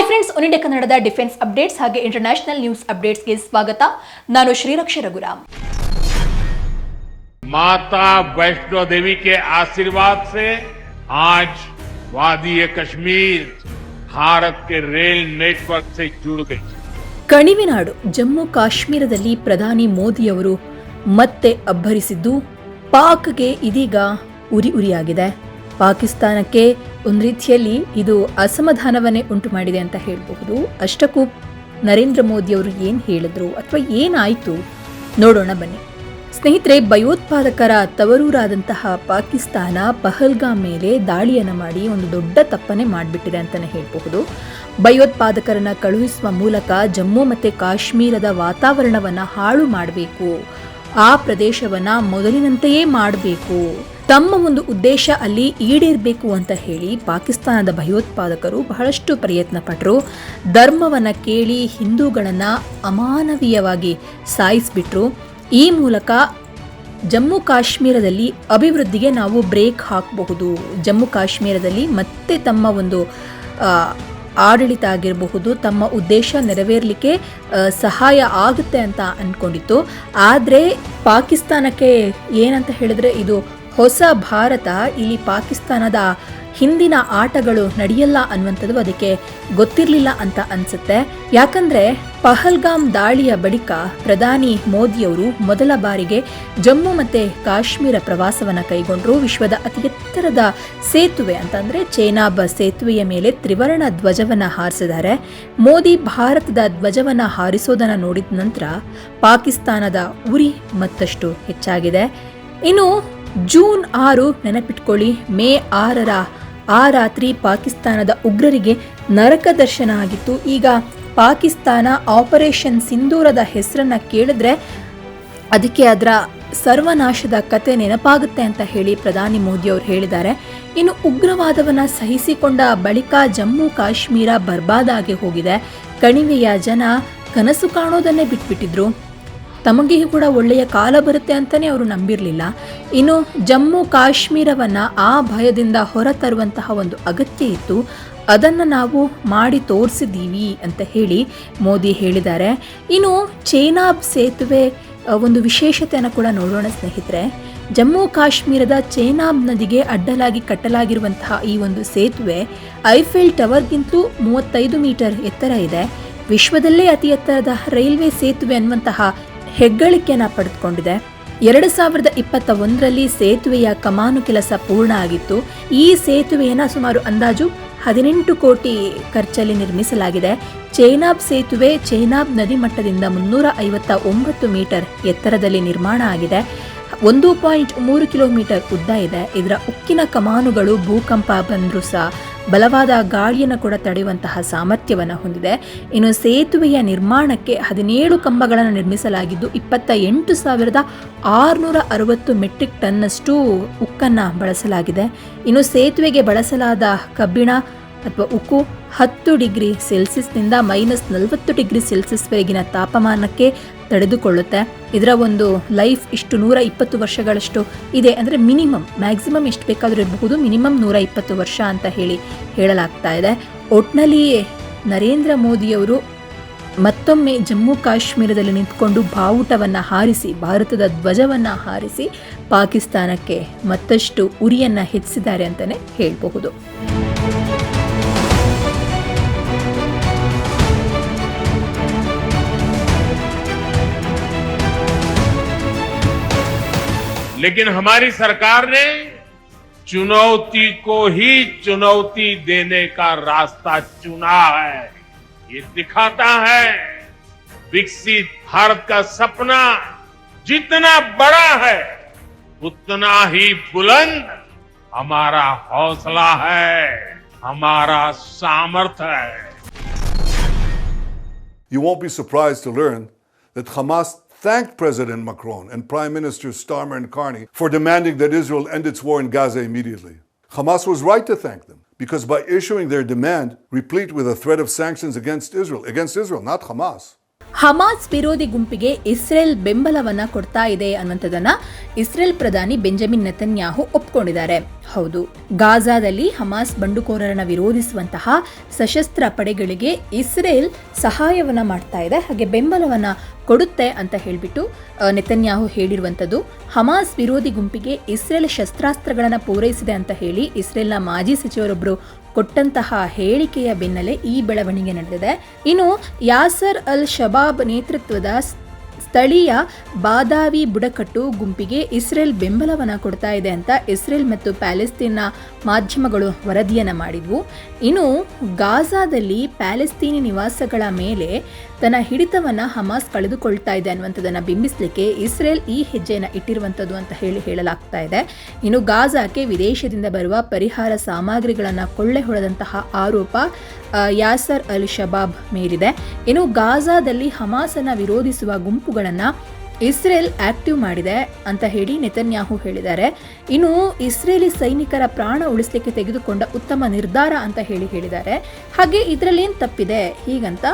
Hi friends ಒನಿಡೆ ಕನ್ನಡದ defence updates ಹಾಗೆ international news ಅಪ್ಡೇಟ್ಸ್ಗೆ ಸ್ವಾಗತ ನಾನು ಶ್ರೀರಕ್ಷ ರಘುರಾಮ್ माता वैष्णो देवी के आशीर्वाद से आज वादी कश्मीर भारत के रेल नेटवर्क से जुड़ गई ಕಣಿವೆನಾಡು ಜಮ್ಮು ಕಾಶ್ಮೀರದಲ್ಲಿ ಪ್ರಧಾನಿ ಮೋದಿಯವರು ಮತ್ತೆ ಅಬ್ಬರಿಸಿದ್ದು ಪಾಕ್ಗೆ ಇದೀಗ ಉರಿ ಉರಿಯಾಗಿದೆ ಪಾಕಿಸ್ತಾನಕ್ಕೆ ಒಂದು ರೀತಿಯಲ್ಲಿ ಇದು ಅಸಮಾಧಾನವನ್ನೇ ಉಂಟು ಮಾಡಿದೆ ಅಂತ ಹೇಳಬಹುದು. ಅಷ್ಟಕ್ಕೂ ನರೇಂದ್ರ ಮೋದಿಯವರು ಏನು ಹೇಳಿದ್ರು ಅಥವಾ ಏನಾಯಿತು ನೋಡೋಣ ಬನ್ನಿ. ಸ್ನೇಹಿತರೆ, ಭಯೋತ್ಪಾದಕರ ತವರೂರಾದಂತಹ ಪಾಕಿಸ್ತಾನ ಪಹಲ್ಗಾಮ್ ಮೇಲೆ ದಾಳಿಯನ್ನು ಮಾಡಿ ಒಂದು ದೊಡ್ಡ ತಪ್ಪನೆ ಮಾಡಿಬಿಟ್ಟಿದೆ ಅಂತಲೇ ಹೇಳಬಹುದು. ಭಯೋತ್ಪಾದಕರನ್ನು ಕಳುಹಿಸುವ ಮೂಲಕ ಜಮ್ಮು ಮತ್ತು ಕಾಶ್ಮೀರದ ವಾತಾವರಣವನ್ನು ಹಾಳು ಮಾಡಬೇಕು. ಆ ಪ್ರದೇಶವನ್ನು ಮೊದಲಿನಂತೆಯೇ ಮಾಡಬೇಕು. ತಮ್ಮ ಒಂದು ಉದ್ದೇಶ ಅಲ್ಲಿ ಈಡೇರಬೇಕು ಅಂತ ಹೇಳಿ ಪಾಕಿಸ್ತಾನದ ಭಯೋತ್ಪಾದಕರು ಬಹಳಷ್ಟು ಪ್ರಯತ್ನ ಪಟ್ಟರು ಧರ್ಮವನ್ನು ಕೇಳಿ ಹಿಂದೂಗಳನ್ನು ಅಮಾನವೀಯವಾಗಿ ಸಾಯಿಸಿಬಿಟ್ರು. ಈ ಮೂಲಕ ಜಮ್ಮು ಕಾಶ್ಮೀರದಲ್ಲಿ ಅಭಿವೃದ್ಧಿಗೆ ನಾವು ಬ್ರೇಕ್ ಹಾಕಬಹುದು. ಜಮ್ಮು ಕಾಶ್ಮೀರದಲ್ಲಿ ಮತ್ತೆ ತಮ್ಮ ಒಂದು ಆಡಳಿತ ಆಗಿರಬಹುದು, ತಮ್ಮ ಉದ್ದೇಶ ನೆರವೇರಲಿಕ್ಕೆ ಸಹಾಯ ಆಗುತ್ತೆ ಅಂತ ಅಂದ್ಕೊಂಡಿತ್ತು ಆದರೆ ಪಾಕಿಸ್ತಾನಕ್ಕೆ ಏನಂತ ಹೇಳಿದ್ರೆ ಇದು ಹೊಸ ಭಾರತ, ಇಲ್ಲಿ ಪಾಕಿಸ್ತಾನದ ಹಿಂದಿನ ಆಟಗಳು ನಡೆಯಲ್ಲ ಅನ್ನುವಂಥದ್ದು ಅದಕ್ಕೆ ಗೊತ್ತಿರಲಿಲ್ಲ ಅಂತ ಅನ್ಸುತ್ತೆ. ಯಾಕಂದ್ರೆ ಪಹಲ್ಗಾಮ್ ದಾಳಿಯ ಬಳಿಕ ಪ್ರಧಾನಿ ಮೋದಿಯವರು ಮೊದಲ ಬಾರಿಗೆ ಜಮ್ಮು ಮತ್ತೆ ಕಾಶ್ಮೀರ ಪ್ರವಾಸವನ್ನ ಕೈಗೊಂಡರು. ವಿಶ್ವದ ಅತಿ ಎತ್ತರದ ಸೇತುವೆ ಅಂತಂದ್ರೆ ಚೇನಾಬ್ ಸೇತುವೆಯ ಮೇಲೆ ತ್ರಿವರ್ಣ ಧ್ವಜವನ್ನ ಹಾರಿಸಿದ್ದಾರೆ. ಮೋದಿ ಭಾರತದ ಧ್ವಜವನ್ನ ಹಾರಿಸೋದನ್ನ ನೋಡಿದ ನಂತರ ಪಾಕಿಸ್ತಾನದ ಉರಿ ಮತ್ತಷ್ಟು ಹೆಚ್ಚಾಗಿದೆ. ಇನ್ನು ಜೂನ್ ಆರು ನೆನಪಿಟ್ಕೊಳ್ಳಿ, ಮೇ ಆರರ ಆ ರಾತ್ರಿ ಪಾಕಿಸ್ತಾನದ ಉಗ್ರರಿಗೆ ನರಕ ದರ್ಶನ ಆಗಿತ್ತು. ಈಗ ಪಾಕಿಸ್ತಾನ ಆಪರೇಷನ್ ಸಿಂಧೂರದ ಹೆಸರನ್ನ ಕೇಳಿದ್ರೆ ಅದಕ್ಕೆ ಅದರ ಸರ್ವನಾಶದ ಕತೆ ನೆನಪಾಗುತ್ತೆ ಅಂತ ಹೇಳಿ ಪ್ರಧಾನಿ ಮೋದಿ ಅವರು ಹೇಳಿದ್ದಾರೆ. ಇನ್ನು ಉಗ್ರವಾದವನ್ನು ಸಹಿಸಿಕೊಂಡ ಬಳಿಕ ಜಮ್ಮು ಕಾಶ್ಮೀರ ಬರ್ಬಾದಾಗಿ ಹೋಗಿದೆ. ಕಣಿವೆಯ ಜನ ಕನಸು ಕಾಣೋದನ್ನೇ ಬಿಟ್ಬಿಟ್ಟಿದ್ರು. ತಮಗೆ ಕೂಡ ಒಳ್ಳೆಯ ಕಾಲ ಬರುತ್ತೆ ಅಂತಲೇ ಅವರು ನಂಬಿರಲಿಲ್ಲ. ಇನ್ನು ಜಮ್ಮು ಕಾಶ್ಮೀರವನ್ನು ಆ ಭಯದಿಂದ ಹೊರತರುವಂತಹ ಒಂದು ಅಗತ್ಯ ಇತ್ತು. ಅದನ್ನು ನಾವು ಮಾಡಿ ತೋರಿಸಿದ್ದೀವಿ ಅಂತ ಹೇಳಿ ಮೋದಿ ಹೇಳಿದ್ದಾರೆ. ಇನ್ನು ಚೇನಾಬ್ ಸೇತುವೆ ಒಂದು ವಿಶೇಷತೆಯನ್ನು ಕೂಡ ನೋಡೋಣ ಸ್ನೇಹಿತರೆ. ಜಮ್ಮು ಕಾಶ್ಮೀರದ ಚೇನಾಬ್ ನದಿಗೆ ಅಡ್ಡಲಾಗಿ ಕಟ್ಟಲಾಗಿರುವಂತಹ ಈ ಒಂದು ಸೇತುವೆ ಐಫೆಲ್ ಟವರ್ಗಿಂತಲೂ ಮೂವತ್ತೈದು ಮೀಟರ್ ಎತ್ತರ ಇದೆ. ವಿಶ್ವದಲ್ಲೇ ಅತಿ ಎತ್ತರದ ರೈಲ್ವೆ ಸೇತುವೆ ಅನ್ನುವಂತಹ ಹೆಗ್ಗಳಿಕೆಯನ್ನ ಪಡೆದುಕೊಂಡಿದೆ. ಎರಡು ಸಾವಿರದ ಇಪ್ಪತ್ತ ಒಂದರಲ್ಲಿ ಸೇತುವೆಯ ಕಮಾನು ಕೆಲಸ ಪೂರ್ಣ ಆಗಿತ್ತು. ಈ ಸೇತುವೆಯನ್ನು ಸುಮಾರು ಅಂದಾಜು ಹದಿನೆಂಟು ಕೋಟಿ ಖರ್ಚಲ್ಲಿ ನಿರ್ಮಿಸಲಾಗಿದೆ. ಚೈನಾಬ್ ಸೇತುವೆ ಚೈನಾಬ್ ನದಿ ಮಟ್ಟದಿಂದ ಮುನ್ನೂರ ಐವತ್ತ ಒಂಬತ್ತು ಮೀಟರ್ ಎತ್ತರದಲ್ಲಿ ನಿರ್ಮಾಣ ಆಗಿದೆ. ಒಂದು ಪಾಯಿಂಟ್ ಮೂರು ಕಿಲೋಮೀಟರ್ ಉದ್ದ ಇದೆ. ಇದರ ಉಕ್ಕಿನ ಕಮಾನುಗಳು ಭೂಕಂಪ ಬಂದರೂ ಸಹ ಬಲವಾದ ಗಾಳಿಯನ್ನು ಕೂಡ ತಡೆಯುವಂತಹ ಸಾಮರ್ಥ್ಯವನ್ನು ಹೊಂದಿದೆ. ಇನ್ನು ಸೇತುವೆಯ ನಿರ್ಮಾಣಕ್ಕೆ ಹದಿನೇಳು ಕಂಬಗಳನ್ನು ನಿರ್ಮಿಸಲಾಗಿದ್ದು ಇಪ್ಪತ್ತ ಎಂಟು ಸಾವಿರದ ಆರುನೂರ ಅರವತ್ತು ಮೆಟ್ರಿಕ್ ಟನ್ನಷ್ಟು ಉಕ್ಕನ್ನು ಬಳಸಲಾಗಿದೆ. ಇನ್ನು ಸೇತುವೆಗೆ ಬಳಸಲಾದ ಕಬ್ಬಿಣ ಅಥವಾ ಉಕ್ಕು ಹತ್ತು ಡಿಗ್ರಿ ಸೆಲ್ಸಿಯಸ್ನಿಂದ ಮೈನಸ್ ನಲವತ್ತು ಡಿಗ್ರಿ ಸೆಲ್ಸಿಯಸ್ವರೆಗಿನ ತಾಪಮಾನಕ್ಕೆ ತಡೆದುಕೊಳ್ಳುತ್ತೆ. ಇದರ ಒಂದು ಲೈಫ್ ಇಷ್ಟು ನೂರ ಇಪ್ಪತ್ತು ವರ್ಷಗಳಷ್ಟು ಇದೆ. ಅಂದರೆ ಮಿನಿಮಮ್, ಮ್ಯಾಕ್ಸಿಮಮ್ ಎಷ್ಟು ಬೇಕಾದರೂ ಇರಬಹುದು. ಮಿನಿಮಮ್ ನೂರ ಇಪ್ಪತ್ತು ವರ್ಷ ಅಂತ ಹೇಳಿ ಹೇಳಲಾಗ್ತಾ ಇದೆ. ಒಟ್ನಲ್ಲಿ ನರೇಂದ್ರ ಮೋದಿಯವರು ಮತ್ತೊಮ್ಮೆ ಜಮ್ಮು ಕಾಶ್ಮೀರದಲ್ಲಿ ನಿಂತ್ಕೊಂಡು ಬಾವುಟವನ್ನು ಹಾರಿಸಿ, ಭಾರತದ ಧ್ವಜವನ್ನು ಹಾರಿಸಿ ಪಾಕಿಸ್ತಾನಕ್ಕೆ ಮತ್ತಷ್ಟು ಉರಿಯನ್ನು ಹೆಚ್ಚಿಸಿದ್ದಾರೆ ಅಂತಲೇ ಹೇಳಬಹುದು. लेकिन हमारी सरकार ने चुनौती को ही चुनौती देने का रास्ता चुना है। ये दिखाता है विकसित भारत का सपना जितना बड़ा है, उतना ही बुलंद हमारा हौसला है, हमारा सामर्थ्य है। You won't be surprised to learn that Hamas thanked President Macron and Prime Ministers Starmer and Carney for demanding that Israel end its war in Gaza immediately. Hamas was right to thank them because by issuing their demand, replete with a threat of sanctions against Israel, against Israel, not Hamas, Hamas ವಿರೋಧಿ ಗುಂಪಿಗೆ Israel ಬೆಂಬಲವನ್ನ ಕೊಡ್ತಾ ಇದೆ ಅನ್ನುವಂಥದ್ದನ್ನ Israel ಪ್ರಧಾನಿ Benjamin Netanyahu ಒಪ್ಕೊಂಡಿದ್ದಾರೆ. ಹೌದು, ಗಾಜಾದಲ್ಲಿ Hamas ಬಂಡುಕೋರರನ್ನ ವಿರೋಧಿಸುವಂತಹ ಸಶಸ್ತ್ರ ಪಡೆಗಳಿಗೆ Israel ಸಹಾಯವನ್ನ ಮಾಡ್ತಾ ಇದೆ, ಹಾಗೆ ಬೆಂಬಲವನ್ನ ಕೊಡುತ್ತೆ ಅಂತ ಹೇಳಿಬಿಟ್ಟು ನೆತನ್ಯಾಹು ಹೇಳಿರುವಂಥದ್ದು. ಹಮಾಸ್ ವಿರೋಧಿ ಗುಂಪಿಗೆ ಇಸ್ರೇಲ್ ಶಸ್ತ್ರಾಸ್ತ್ರಗಳನ್ನು ಪೂರೈಸಿದೆ ಅಂತ ಹೇಳಿ ಇಸ್ರೇಲ್ನ ಮಾಜಿ ಸಚಿವರೊಬ್ಬರು ಕೊಟ್ಟಂತಹ ಹೇಳಿಕೆಯ ಬೆನ್ನಲ್ಲೇ ಈ ಬೆಳವಣಿಗೆ ನಡೆದಿದೆ. ಇನ್ನು ಯಾಸರ್ ಅಲ್ ಶಬಾಬ್ ನೇತೃತ್ವದ ಸ್ಥಳೀಯ ಬಾದಾವಿ ಬುಡಕಟ್ಟು ಗುಂಪಿಗೆ ಇಸ್ರೇಲ್ ಬೆಂಬಲವನ್ನು ಕೊಡ್ತಾ ಇದೆ ಅಂತ ಇಸ್ರೇಲ್ ಮತ್ತು ಪ್ಯಾಲೆಸ್ತೀನ್ನ ಮಾಧ್ಯಮಗಳು ವರದಿಯನ್ನು ಮಾಡಿದ್ವು. ಇನ್ನು ಗಾಜಾದಲ್ಲಿ ಪ್ಯಾಲೆಸ್ತೀನಿ ನಿವಾಸಗಳ ಮೇಲೆ ತನ್ನ ಹಿಡಿತವನ್ನು ಹಮಾಸ್ ಕಳೆದುಕೊಳ್ತಾ ಇದೆ ಅನ್ನುವಂಥದ್ದನ್ನು ಬಿಂಬಿಸಲಿಕ್ಕೆ ಇಸ್ರೇಲ್ ಈ ಹೆಜ್ಜೆಯನ್ನು ಇಟ್ಟಿರುವಂಥದ್ದು ಅಂತ ಹೇಳಿ ಹೇಳಲಾಗ್ತಾ ಇದೆ. ಇನ್ನು ಗಾಜಾಕ್ಕೆ ವಿದೇಶದಿಂದ ಬರುವ ಪರಿಹಾರ ಸಾಮಗ್ರಿಗಳನ್ನು ಕೊಳ್ಳೆ ಹೊಡೆದಂತಹ ಆರೋಪ ಯಾಸರ್ ಅಲ್ ಶಬಾಬ್ ಮೇಲಿದೆ. ಇನ್ನು ಗಾಜಾದಲ್ಲಿ ಹಮಾಸನ ವಿರೋಧಿಸುವ ಗುಂಪುಗಳನ್ನು ಇಸ್ರೇಲ್ ಆಕ್ಟಿವ್ ಮಾಡಿದೆ ಅಂತ ಹೇಳಿ ನೆತನ್ಯಾಹು ಹೇಳಿದ್ದಾರೆ. ಇನ್ನು ಇಸ್ರೇಲಿ ಸೈನಿಕರ ಪ್ರಾಣ ಉಳಿಸಲಿಕ್ಕೆ ತೆಗೆದುಕೊಂಡ ಉತ್ತಮ ನಿರ್ಧಾರ ಅಂತ ಹೇಳಿ ಹೇಳಿದ್ದಾರೆ. ಹಾಗೆ ಇದರಲ್ಲೇನು ತಪ್ಪಿದೆ? ಹೀಗಂತ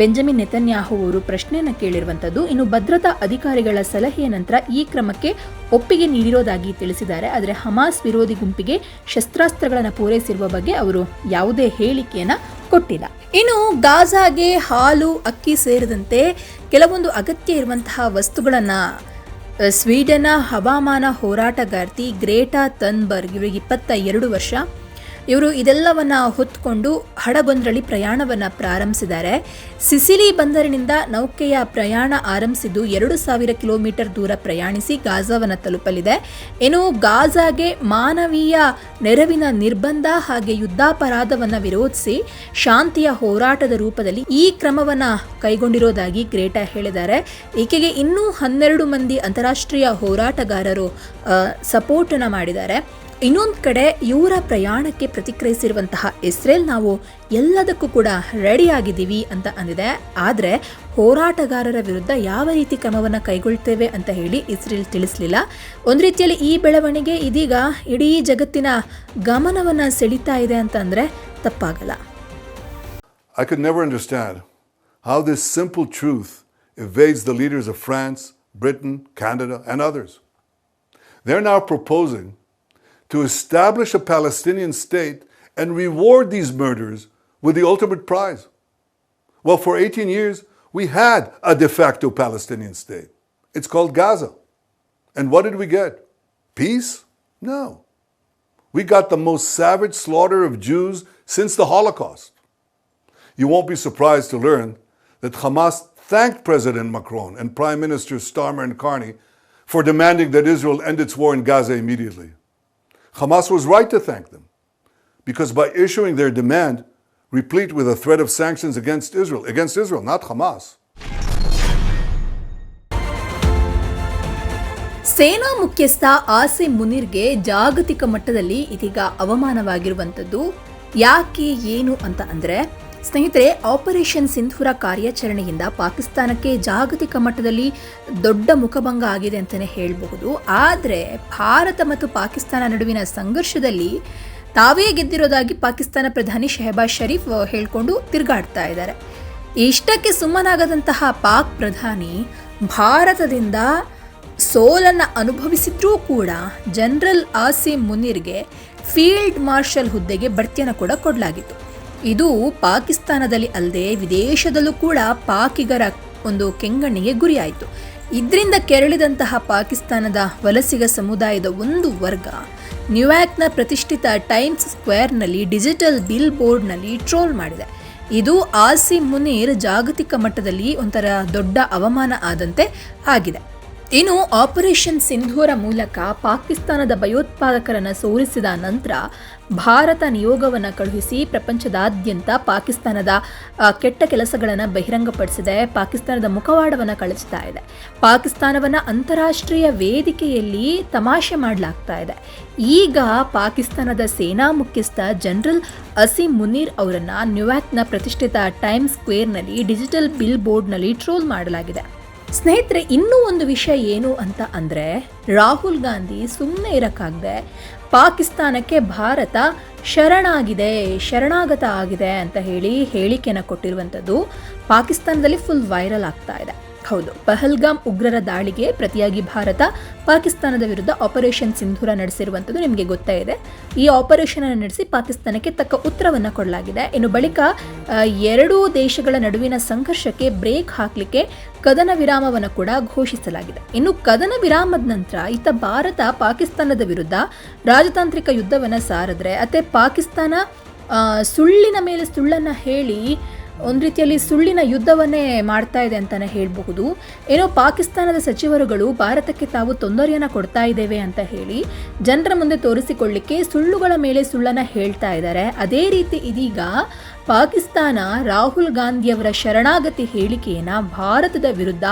ಬೆಂಜಮಿನ್ ನೆತನ್ಯಾಹು ಅವರು ಪ್ರಶ್ನೆಯನ್ನು ಕೇಳಿರುವಂಥದ್ದು, ಇನ್ನು ಭದ್ರತಾ ಅಧಿಕಾರಿಗಳ ಸಲಹೆಯ ನಂತರ ಈ ಕ್ರಮಕ್ಕೆ ಒಪ್ಪಿಗೆ ನೀಡಿರೋದಾಗಿ ತಿಳಿಸಿದ್ದಾರೆ. ಆದರೆ ಹಮಾಸ್ ವಿರೋಧಿ ಗುಂಪಿಗೆ ಶಸ್ತ್ರಾಸ್ತ್ರಗಳನ್ನು ಪೂರೈಸಿರುವ ಬಗ್ಗೆ ಅವರು ಯಾವುದೇ ಹೇಳಿಕೆಯನ್ನ ಕೊಟ್ಟಿಲ್ಲ. ಇನ್ನು ಗಾಜಾಗೆ ಹಾಲು, ಅಕ್ಕಿ ಸೇರಿದಂತೆ ಕೆಲವೊಂದು ಅಗತ್ಯ ಇರುವಂತಹ ವಸ್ತುಗಳನ್ನು ಸ್ವೀಡನ್ನ ಹವಾಮಾನ ಹೋರಾಟಗಾರ್ತಿ ಗ್ರೇಟಾ ತನ್ಬರ್ಗ್ ಇವರಿಗೆ ಇಪ್ಪತ್ತ ಎರಡು ವರ್ಷ ಇವರು ಇದೆಲ್ಲವನ್ನ ಹೊತ್ಕೊಂಡು ಹಡಗೊಂದರಲ್ಲಿ ಪ್ರಯಾಣವನ್ನ ಪ್ರಾರಂಭಿಸಿದ್ದಾರೆ. ಸಿಸಿಲಿ ಬಂದರಿನಿಂದ ನೌಕೆಯ ಪ್ರಯಾಣ ಆರಂಭಿಸಿದ್ದು ಎರಡು ಸಾವಿರ ಕಿಲೋಮೀಟರ್ ದೂರ ಪ್ರಯಾಣಿಸಿ ಗಾಜಾವನ್ನು ತಲುಪಲಿದೆ. ಇನ್ನು ಗಾಜಾಗೆ ಮಾನವೀಯ ನೆರವಿನ ನಿರ್ಬಂಧ ಹಾಗೆ ಯುದ್ಧಾಪರಾಧವನ್ನು ವಿರೋಧಿಸಿ ಶಾಂತಿಯ ಹೋರಾಟದ ರೂಪದಲ್ಲಿ ಈ ಕ್ರಮವನ್ನು ಕೈಗೊಂಡಿರೋದಾಗಿ ಗ್ರೇಟಾ ಹೇಳಿದ್ದಾರೆ. ಈಕೆಗೆ ಇನ್ನೂ ಹನ್ನೆರಡು ಮಂದಿ ಅಂತಾರಾಷ್ಟ್ರೀಯ ಹೋರಾಟಗಾರರು ಸಪೋರ್ಟನ್ನು ಮಾಡಿದ್ದಾರೆ. ಇನ್ನೊಂದು ಕಡೆ ಇವರ ಪ್ರಯಾಣಕ್ಕೆ ಪ್ರತಿಕ್ರಿಯಿಸಿರುವಂತಹ ಇಸ್ರೇಲ್ ನಾವು ಎಲ್ಲದಕ್ಕೂ ಕೂಡ ರೆಡಿ ಆಗಿದ್ದೀವಿ ಅಂತ ಅಂದಿದೆ. ಆದರೆ ಹೋರಾಟಗಾರರ ವಿರುದ್ಧ ಯಾವ ರೀತಿ ಕ್ರಮವನ್ನು ಕೈಗೊಳ್ತೇವೆ ಅಂತ ಹೇಳಿ ಇಸ್ರೇಲ್ ತಿಳಿಸಲಿಲ್ಲ. ಒಂದು ರೀತಿಯಲ್ಲಿ ಈ ಬೆಳವಣಿಗೆ ಇದೀಗ ಇಡೀ ಜಗತ್ತಿನ ಗಮನವನ್ನು ಸೆಳೀತಾ ಇದೆ ಅಂತಂದರೆ ತಪ್ಪಾಗಲ್ಲ. I could never understand how this simple truth evades the leaders of France, Britain, Canada, and others. They're now proposing to establish a Palestinian state and reward these murders with the ultimate prize. Well, for 18 years, we had a de facto Palestinian state. It's called Gaza. And what did we get? Peace? No. We got the most savage slaughter of Jews since the Holocaust. You won't be surprised to learn that Hamas thanked President Macron and Prime Ministers Starmer and Carney for demanding that Israel end its war in Gaza immediately. Hamas was right to thank them because by issuing their demand, replete with a threat of sanctions against Israel, against Israel, not Hamas. ಸೇನಾ ಮುಖ್ಯಸ್ಥ ಆಸೆ ಮುನಿರ್ಗೆ ಜಾಗತಿಕ ಮಟ್ಟದಲ್ಲಿ ಇದೀಗ ಅವಮಾನವಾಗಿರುವಂಥದ್ದು ಯಾಕೆ ಏನು ಅಂತ ಅಂದರೆ ಸ್ನೇಹಿತರೆ, ಆಪರೇಷನ್ ಸಿಂಧೂರ ಕಾರ್ಯಾಚರಣೆಯಿಂದ ಪಾಕಿಸ್ತಾನಕ್ಕೆ ಜಾಗತಿಕ ಮಟ್ಟದಲ್ಲಿ ದೊಡ್ಡ ಮುಖಭಂಗ ಆಗಿದೆ ಅಂತಲೇ ಹೇಳಬಹುದು. ಆದರೆ, ಭಾರತ ಮತ್ತು ಪಾಕಿಸ್ತಾನ ನಡುವಿನ ಸಂಘರ್ಷದಲ್ಲಿ ತಾವೇ ಗೆದ್ದಿರೋದಾಗಿ ಪಾಕಿಸ್ತಾನ ಪ್ರಧಾನಿ ಶೆಹಬಾಜ್ ಷರೀಫ್ ಹೇಳ್ಕೊಂಡು ತಿರುಗಾಡ್ತಾ ಇದ್ದಾರೆ. ಇಷ್ಟಕ್ಕೆ ಸುಮ್ಮನಾಗದಂತಹ ಪಾಕ್ ಪ್ರಧಾನಿ ಭಾರತದಿಂದ ಸೋಲನ್ನು ಅನುಭವಿಸಿದ್ರೂ ಕೂಡ ಜನರಲ್ ಆಸಿಮ್ ಮುನೀರ್ಗೆ ಫೀಲ್ಡ್ ಮಾರ್ಷಲ್ ಹುದ್ದೆಗೆ ಬಡ್ತಿಯನ್ನು ಕೂಡ ಕೊಡಲಾಗಿತ್ತು. ಇದು ಪಾಕಿಸ್ತಾನದಲ್ಲಿ ಅಲ್ಲದೆ ವಿದೇಶದಲ್ಲೂ ಕೂಡ ಪಾಕಿಗರ ಒಂದು ಕೆಂಗಣ್ಣಿಗೆ ಗುರಿಯಾಯಿತು. ಇದರಿಂದ ಕೆರಳಿದಂತಹ ಪಾಕಿಸ್ತಾನದ ವಲಸಿಗ ಸಮುದಾಯದ ಒಂದು ವರ್ಗ ನ್ಯೂಯಾರ್ಕ್ನ ಪ್ರತಿಷ್ಠಿತ ಟೈಮ್ಸ್ ಸ್ಕ್ವೇರ್ನಲ್ಲಿ ಡಿಜಿಟಲ್ ಬಿಲ್ ಬೋರ್ಡ್ನಲ್ಲಿ ಟ್ರೋಲ್ ಮಾಡಿದೆ. ಇದು ಆಸಿ ಮುನೀರ್ ಜಾಗತಿಕ ಮಟ್ಟದಲ್ಲಿ ಒಂಥರ ದೊಡ್ಡ ಅವಮಾನ ಆದಂತೆ ಆಗಿದೆ. ಇನ್ನು ಆಪರೇಷನ್ ಸಿಂಧೂರ ಮೂಲಕ ಪಾಕಿಸ್ತಾನದ ಭಯೋತ್ಪಾದಕರನ್ನು ಸೋಲಿಸಿದ ನಂತರ ಭಾರತ ನಿಯೋಗವನ್ನು ಕಳುಹಿಸಿ ಪ್ರಪಂಚದಾದ್ಯಂತ ಪಾಕಿಸ್ತಾನದ ಕೆಟ್ಟ ಕೆಲಸಗಳನ್ನು ಬಹಿರಂಗಪಡಿಸಿದೆ. ಪಾಕಿಸ್ತಾನದ ಮುಖವಾಡವನ್ನು ಕಳಿಸ್ತಾ ಇದೆ. ಪಾಕಿಸ್ತಾನವನ್ನು ಅಂತಾರಾಷ್ಟ್ರೀಯ ವೇದಿಕೆಯಲ್ಲಿ ತಮಾಷೆ ಮಾಡಲಾಗ್ತಾ ಇದೆ. ಈಗ ಪಾಕಿಸ್ತಾನದ ಸೇನಾ ಮುಖ್ಯಸ್ಥ ಜನರಲ್ ಅಸೀಂ ಮುನೀರ್ ಅವರನ್ನು ನ್ಯೂಯಾರ್ಕ್ನ ಪ್ರತಿಷ್ಠಿತ ಟೈಮ್ ಸ್ಕ್ವೇರ್ನಲ್ಲಿ ಡಿಜಿಟಲ್ ಬಿಲ್ ಬೋರ್ಡ್ನಲ್ಲಿ ಟ್ರೋಲ್ ಮಾಡಲಾಗಿದೆ. ಸ್ನೇಹಿತರೆ, ಇನ್ನೂ ಒಂದು ವಿಷಯ ಏನು ಅಂತ ಅಂದರೆ, ರಾಹುಲ್ ಗಾಂಧಿ ಸುಮ್ಮನೆ ಇರೋಕ್ಕಾಗದೆ ಪಾಕಿಸ್ತಾನಕ್ಕೆ ಭಾರತ ಶರಣಾಗಿದೆ, ಶರಣಾಗತ ಆಗಿದೆ ಅಂತ ಹೇಳಿ ಹೇಳಿಕೆಯನ್ನು ಕೊಟ್ಟಿರುವಂಥದ್ದು ಪಾಕಿಸ್ತಾನದಲ್ಲಿ ಫುಲ್ ವೈರಲ್ ಆಗ್ತಾ ಇದೆ. ಹೌದು. ಪಹಲ್ಗಾಮ್ ಉಗ್ರರ ದಾಳಿಗೆ ಪ್ರತಿಯಾಗಿ ಭಾರತ, ಪಾಕಿಸ್ತಾನದ ವಿರುದ್ಧ ಆಪರೇಷನ್ ಸಿಂಧೂರ ನಡೆಸಿರುವಂಥದ್ದು ನಿಮಗೆ ಗೊತ್ತೇ ಇದೆ. ಈ ಆಪರೇಷನ್ ಅನ್ನು ನಡೆಸಿ ಪಾಕಿಸ್ತಾನಕ್ಕೆ ತಕ್ಕ ಉತ್ತರವನ್ನು ಕೊಡಲಾಗಿದೆ. ಇನ್ನು ಬಳಿಕ ಎರಡೂ ದೇಶಗಳ ನಡುವಿನ ಸಂಘರ್ಷಕ್ಕೆ ಬ್ರೇಕ್ ಹಾಕಲಿಕ್ಕೆ ಕದನ ವಿರಾಮವನ್ನು ಕೂಡ ಘೋಷಿಸಲಾಗಿದೆ. ಇನ್ನು ಕದನ ವಿರಾಮದ ನಂತರ ಈತ ಭಾರತ, ಪಾಕಿಸ್ತಾನದ ವಿರುದ್ಧ ರಾಜತಾಂತ್ರಿಕ ಯುದ್ಧವನ್ನು ಸಾರಿದ್ರೆ, ಅತ್ತೆ ಪಾಕಿಸ್ತಾನ ಸುಳ್ಳಿನ ಮೇಲೆ ಸುಳ್ಳನ್ನು ಹೇಳಿ ಒಂದು ರೀತಿಯಲ್ಲಿ ಸುಳ್ಳಿನ ಯುದ್ಧವನ್ನೇ ಮಾಡ್ತಾ ಇದೆ ಅಂತಲೇ ಹೇಳಬಹುದು. ಏನೋ ಪಾಕಿಸ್ತಾನದ ಸಚಿವರುಗಳು ಭಾರತಕ್ಕೆ ತಾವು ತೊಂದರೆಯನ್ನು ಕೊಡ್ತಾ ಇದ್ದೇವೆ ಅಂತ ಹೇಳಿ ಜನರ ಮುಂದೆ ತೋರಿಸಿಕೊಳ್ಳಿಕ್ಕೆ ಸುಳ್ಳುಗಳ ಮೇಲೆ ಸುಳ್ಳನ್ನು ಹೇಳ್ತಾ ಇದ್ದಾರೆ. ಅದೇ ರೀತಿ ಇದೀಗ ಪಾಕಿಸ್ತಾನ ರಾಹುಲ್ ಗಾಂಧಿಯವರ ಶರಣಾಗತಿ ಹೇಳಿಕೆಯನ್ನು ಭಾರತದ ವಿರುದ್ಧ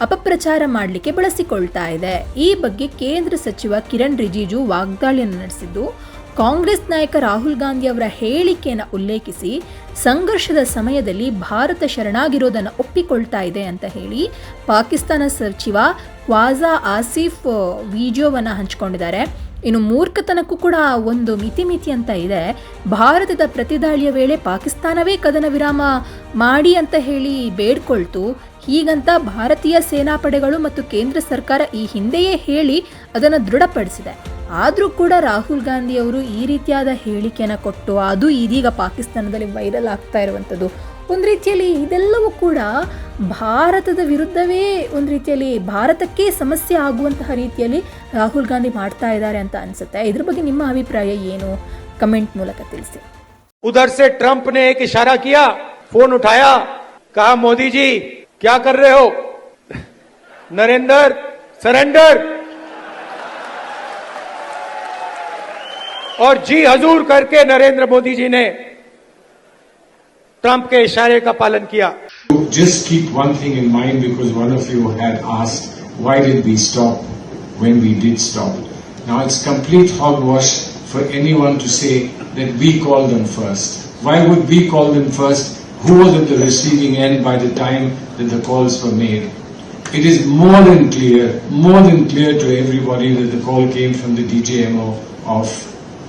ಅಪಪ್ರಚಾರ ಮಾಡಲಿಕ್ಕೆ ಬಳಸಿಕೊಳ್ತಾ ಇದೆ. ಈ ಬಗ್ಗೆ ಕೇಂದ್ರ ಸಚಿವ ಕಿರಣ್ ರಿಜಿಜು ವಾಗ್ದಾಳಿಯನ್ನು ನಡೆಸಿದ್ದು ಕಾಂಗ್ರೆಸ್ ನಾಯಕ ರಾಹುಲ್ ಗಾಂಧಿ ಅವರ ಹೇಳಿಕೆಯನ್ನು ಉಲ್ಲೇಖಿಸಿ, ಸಂಘರ್ಷದ ಸಮಯದಲ್ಲಿ ಭಾರತ ಶರಣಾಗಿರೋದನ್ನು ಒಪ್ಪಿಕೊಳ್ತಾ ಇದೆ ಅಂತ ಹೇಳಿ ಪಾಕಿಸ್ತಾನ ಸಚಿವ ಕ್ವಾಜಾ ಆಸಿಫ್ ವಿಡಿಯೋವನ್ನು ಹಂಚಿಕೊಂಡಿದ್ದಾರೆ. ಇನ್ನು ಮೂರ್ಖತನಕ್ಕೂ ಕೂಡ ಒಂದು ಮಿತಿ ಮಿತಿ ಅಂತ ಇದೆ. ಭಾರತದ ಪ್ರತಿದಾಳಿಯ ವೇಳೆ ಪಾಕಿಸ್ತಾನವೇ ಕದನ ವಿರಾಮ ಮಾಡಿ ಅಂತ ಹೇಳಿ ಬೇಡ್ಕೊಳ್ತು. ಹೀಗಂತ ಭಾರತೀಯ ಸೇನಾಪಡೆಗಳು ಮತ್ತು ಕೇಂದ್ರ ಸರ್ಕಾರ ಈ ಹಿಂದೆಯೇ ಹೇಳಿ ಅದನ್ನು ದೃಢಪಡಿಸಿದೆ. ಆದರೂ ಕೂಡ ರಾಹುಲ್ ಗಾಂಧಿ ಅವರು ಈ ರೀತಿಯಾದ ಹೇಳಿಕೆಯನ್ನು ಕೊಟ್ಟು ಅದು ಇದೀಗ ಪಾಕಿಸ್ತಾನದಲ್ಲಿ ವೈರಲ್ ಆಗ್ತಾ ಇರುವಂಥದ್ದು ಒಂದು ರೀತಿಯಲ್ಲಿ ಇದೆಲ್ಲವೂ ಕೂಡ ಭಾರತದ ವಿರುದ್ಧವೇ ಒಂದು ರೀತಿಯಲ್ಲಿ ಭಾರತಕ್ಕೆ ಸಮಸ್ಯೆ ಆಗುವಂತಹ ರೀತಿಯಲ್ಲಿ ರಾಹುಲ್ ಗಾಂಧಿ ಮಾಡ್ತಾ ಇದ್ದಾರೆ ಅಂತ ಅನಿಸುತ್ತೆ ಇದ್ರ ಬಗ್ಗೆ ನಿಮ್ಮ ಅಭಿಪ್ರಾಯ ಏನು ಕಮೆಂಟ್ ಮೂಲಕ ತಿಳಿಸಿ उधर से ट्रंप ने एक इशारा किया फोन उठाया कहा मोदी जी क्या कर रहे हो नरेंद्र सरेंडर और जी हजूर करके नरेंद्र मोदी जी ने ट्रंप के इशारे का पालन किया Just keep one thing in mind because one of you had asked, why did we stop when we did stop? Now it's complete hogwash for anyone to say that we called them first. Why would we call them first? Who was at the receiving end by the time that the calls were made? It is more than clear, more than clear to everybody that the call came from the DJMO of